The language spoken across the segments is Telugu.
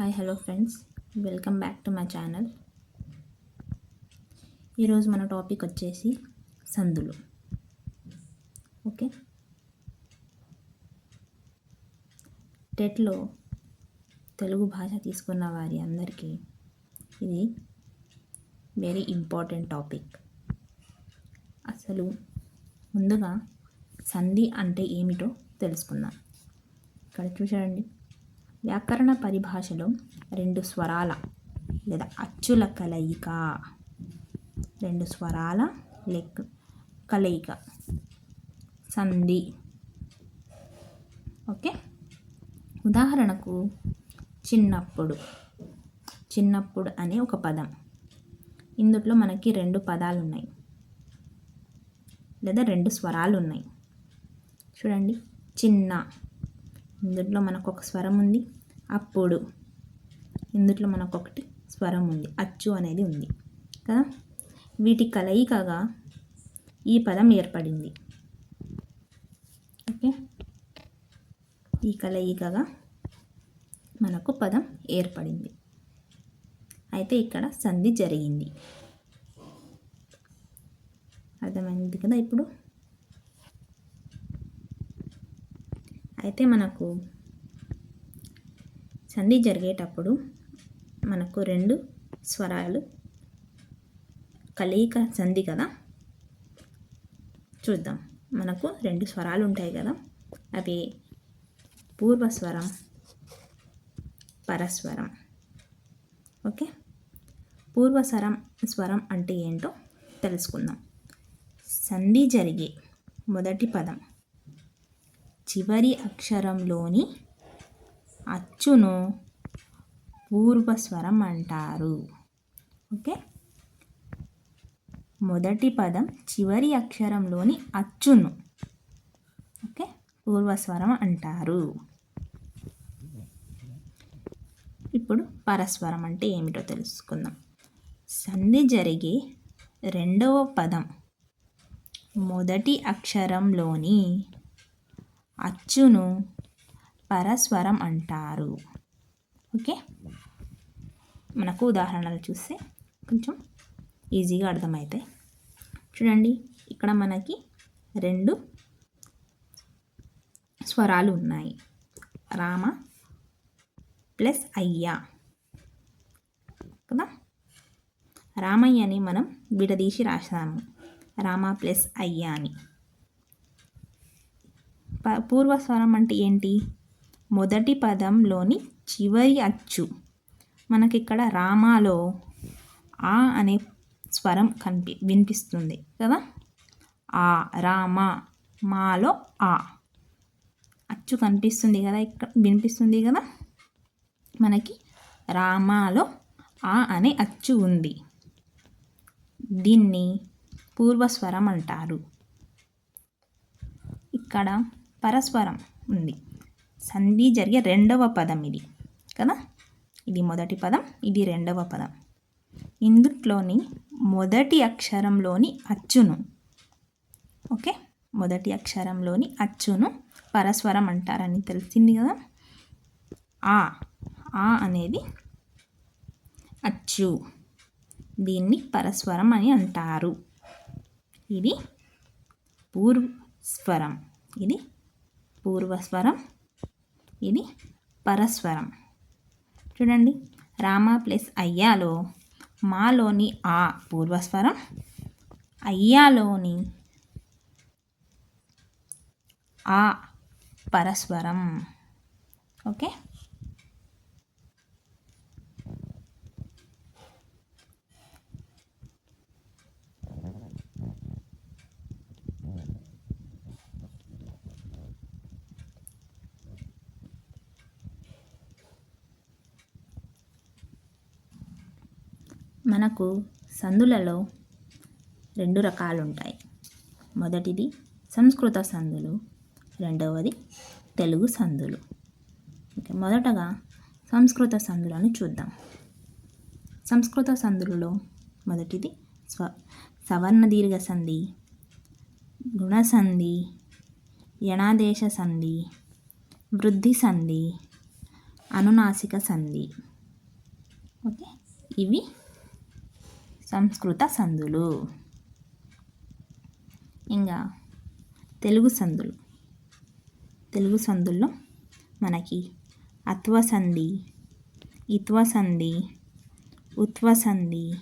Hi hello friends welcome back to my channel ఈరోజు మన టాపిక్ వచ్చేసి సందులు. ఓకే టెట్లో తెలుగు భాష తీసుకున్న వారి అందరికీ ఇది వెరీ ఇంపార్టెంట్ టాపిక్ అసలు ముందుగా సంధి అంటే ఏమిటో తెలుసుకుందాం. ఇక్కడ చూడండి వ్యాకరణ పరిభాషలో రెండు స్వరాల లేదా అచ్చుల కలయిక. రెండు స్వరాల లెక్ కలయిక. సంధి. ఓకే? ఉదాహరణకు చిన్నప్పుడు. చిన్నప్పుడు అనే ఒక పదం. ఇందులో మనకి రెండు పదాలు ఉన్నాయి లేదా రెండు స్వరాలు ఉన్నాయి చూడండి. చిన్న. ఇందులో మనకు ఒక స్వరం ఉంది. అప్పుడు ఇందులో మనకు ఒకటి స్వరం ఉంది. అచ్చు అనేది ఉంది. కదా? వీటి కలయికగా ఈ పదం ఏర్పడింది. ఓకే? ఈ కలయికగా మనకు పదం ఏర్పడింది. అయితే ఇక్కడ సంధి జరిగింది. అర్థమైంది కదా ఇప్పుడు? అయితే మనకు సంధి జరిగేటప్పుడు మనకు రెండు స్వరాలు కలయిక సంధి కదా? చూద్దాం. మనకు రెండు స్వరాలు ఉంటాయి కదా? అవి పూర్వస్వరం పరస్వరం. ఓకే? పూర్వస్వరం స్వరం అంటే ఏంటో తెలుసుకుందాం. సంధి జరిగే మొదటి పదం. చివరి అక్షరంలోని అచ్చును పూర్వస్వరం అంటారు. ఓకే? మొదటి పదం చివరి అక్షరంలోని అచ్చును. ఓకే? పూర్వస్వరం అంటారు. ఇప్పుడు పరస్వరం అంటే ఏమిటో తెలుసుకుందాం. సంధి జరిగే రెండవ పదం మొదటి అక్షరంలోని అచ్చును పరస్వరం అంటారు. ఓకే? మనకు ఉదాహరణలు చూస్తే కొంచెం ఈజీగా అర్థమవుతాయి చూడండి ఇక్కడ మనకి రెండు స్వరాలు ఉన్నాయి. రామ ప్లస్ అయ్యా. కదా? రామయ్యని మనం విడదీసి రాసాము రామ ప్లస్ అయ్యా అని. పూర్వస్వరం అంటే ఏంటి? మొదటి పదంలోని చివరి అచ్చు. మనకి ఇక్కడ రామాలో ఆ అనే స్వరం కనిపి వినిపిస్తుంది కదా? ఆ రామ మాలో ఆ. అచ్చు కనిపిస్తుంది కదా ఇక్కడ? వినిపిస్తుంది కదా? మనకి రామాలో ఆ అనే అచ్చు ఉంది. దీన్ని పూర్వస్వరం అంటారు. ఇక్కడ పరస్పరం ఉంది. సంధి జరిగే రెండవ పదం ఇది కదా? ఇది మొదటి పదం ఇది రెండవ పదం. ఇందుట్లోని మొదటి అక్షరంలోని అచ్చును ఓకే? మొదటి అక్షరంలోని అచ్చును పరస్వరం అంటారని తెలిసింది కదా? ఆ ఆ అనేది అచ్చు. దీన్ని పరస్వరం అని అంటారు. ఇది పూర్వస్వరం. ఇది పూర్వస్వరం ఇది పరస్వరం. చూడండి రామ ప్లస్ అయ్యాలో మాలోని ఆ పూర్వస్వరం అయ్యాలోని ఆ పరస్వరం. ఓకే? మనకు సందులలో రెండు రకాలు ఉంటాయి మొదటిది సంస్కృత సందులు రెండవది తెలుగు సందులు. ఓకే మొదటగా సంస్కృత సందులను చూద్దాం. సంస్కృత సందులలో మొదటిది స్వ సవర్ణ దీర్ఘ సంధి గుణసంధి యణాదేశ సంధి వృద్ధి సంధి అనునాసిక సంధి. ఓకే ఇవి సంస్కృత సందులు. ఇంకా తెలుగు సందులు. తెలుగు సందుల్లో మనకి అత్వ సంధి ఇత్వ సంధి సంధి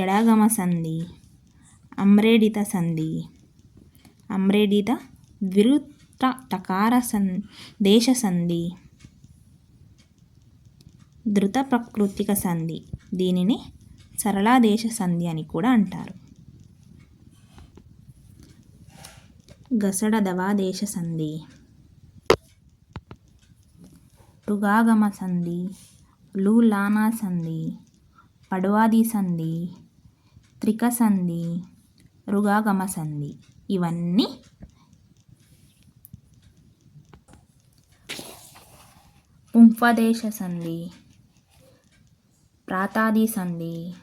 ఎడాగమ సంధి అమ్రేడిత సంధి అమ్రేడిత ద్విరుత టకార సన్ దేశ సంధి ధృత ప్రకృతిక సంధి. దీనిని సరళాదేశ సంధి అని కూడా అంటారు. గసడ దవాదేశ సంధి. రుగాగమ సంధి. లూలానా సంధి. పడువాది సంధి. త్రిక సంధి. రుగాగమ సంధి. ఇవన్నీ ఉంఫదేశ సంధి. ప్రాతాది సంధి.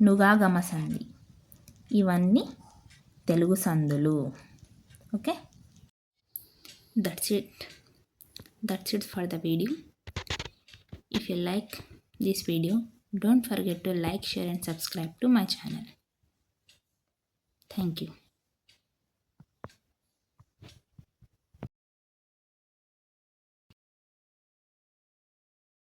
నుగాగమ సంధి ఇవన్నీ తెలుగు సందులు. Okay? That's it that's it for the video if you like this video don't forget to like share and subscribe to my channel thank you